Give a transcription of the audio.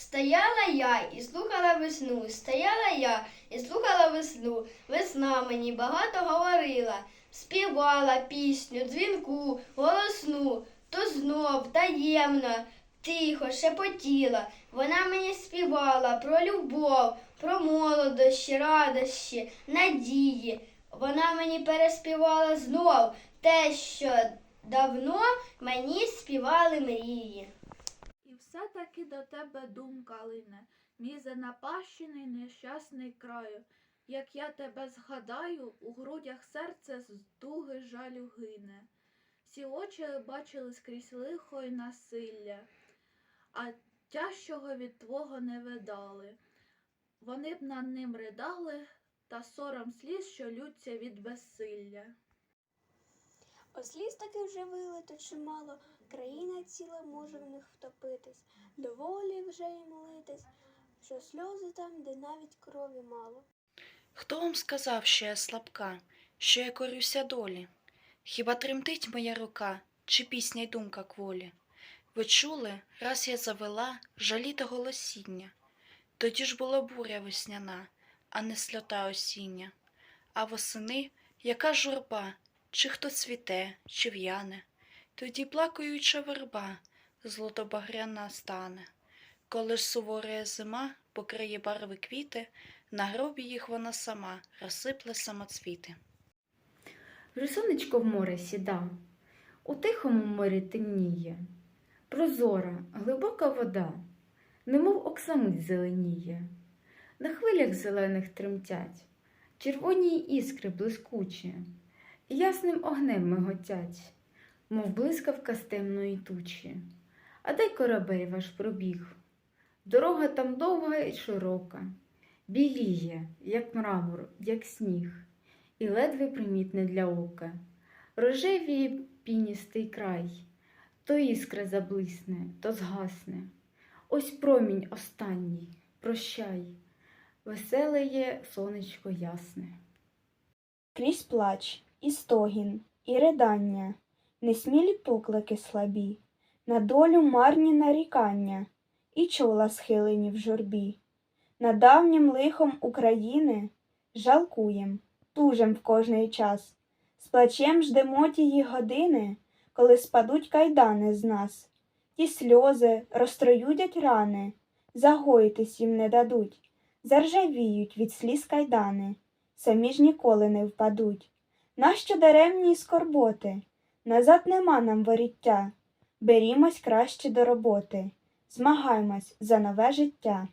Стояла я і слухала весну, стояла я і слухала весну. Весна мені багато говорила, співала пісню, дзвінку, голосну, то знов таємно, тихо шепотіла. Вона мені співала про любов, про молодощі, радощі, надії. Вона мені переспівала знов те, що давно мені співали мрії. Все-таки до тебе думка лине, мій занапащений нещасний краю. Як я тебе згадаю, у грудях серце з туги жалю гине. Всі очі бачили скрізь лихо й насилля, а тяжчого від твого не видали. Вони б над ним ридали, та сором сліз, що лються від безсилля. Осліз таки вже вилито чимало, країна ціла може в них втопитись, доволі вже їм литись, що сльози там, де навіть крові мало. Хто вам сказав, що я слабка, що я корюся долі? Хіба тремтить моя рука, чи пісня й думка кволі? Ви чули, раз я завела жаліте голосіння. Тоді ж була буря весняна, а не сльота осіння. А восени яка журба, чи хто цвіте, чи в'яне. Тоді плакаюча верба, злотобагряна стане. Коли ж суворая зима покриє барви квіти, на гробі їх вона сама розсипле самоцвіти. Вже в море сіда, у тихому морі темніє, прозора, глибока вода, немов оксамит зеленіє, на хвилях зелених тремтять, червоні іскри блискучі, ясним огнем миготять, мов блискавка з темної тучі. А де корабель ваш пробіг? Дорога там довга і широка, біліє, як мрамор, як сніг і ледве примітне для ока. Рожевіє піністий край, то іскра заблисне, то згасне. Ось промінь останній, прощай, веселе є сонечко ясне. Крізь плач, і стогін, і ридання, несмілі поклики слабі, на долю марні нарікання, і чола схилені в журбі. На давнім лихом України жалкуєм, тужем в кожний час, з плачем ждемо тії години, коли спадуть кайдани з нас. Ті сльози розтроюдять рани, загоїтись їм не дадуть, заржавіють від сліз кайдани, самі ж ніколи не впадуть. Нащо даремні скорботи? Назад нема нам воріття. Берімось краще до роботи, змагаймось за нове життя.